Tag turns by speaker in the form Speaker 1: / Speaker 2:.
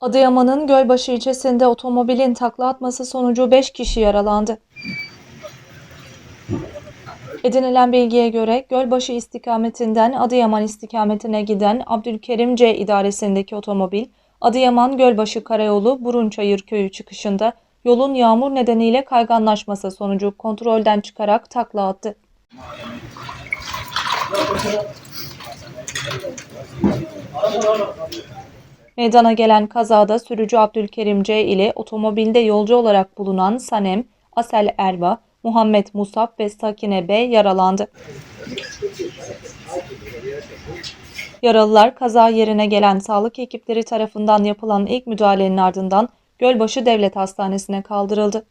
Speaker 1: Adıyaman'ın Gölbaşı ilçesinde otomobilin takla atması sonucu 5 kişi yaralandı. Edinilen bilgiye göre Gölbaşı istikametinden Adıyaman istikametine giden Abdülkerim C idaresindeki otomobil, Adıyaman Gölbaşı Karayolu Burunçayır köyü çıkışında yolun yağmur nedeniyle kayganlaşması sonucu kontrolden çıkarak takla attı. Meydana gelen kazada sürücü Abdülkerim C ile otomobilde yolcu olarak bulunan Sanem, Asel Erva, Muhammed Musab ve Sakine B yaralandı. Yaralılar kaza yerine gelen sağlık ekipleri tarafından yapılan ilk müdahalenin ardından Gölbaşı Devlet Hastanesi'ne kaldırıldı.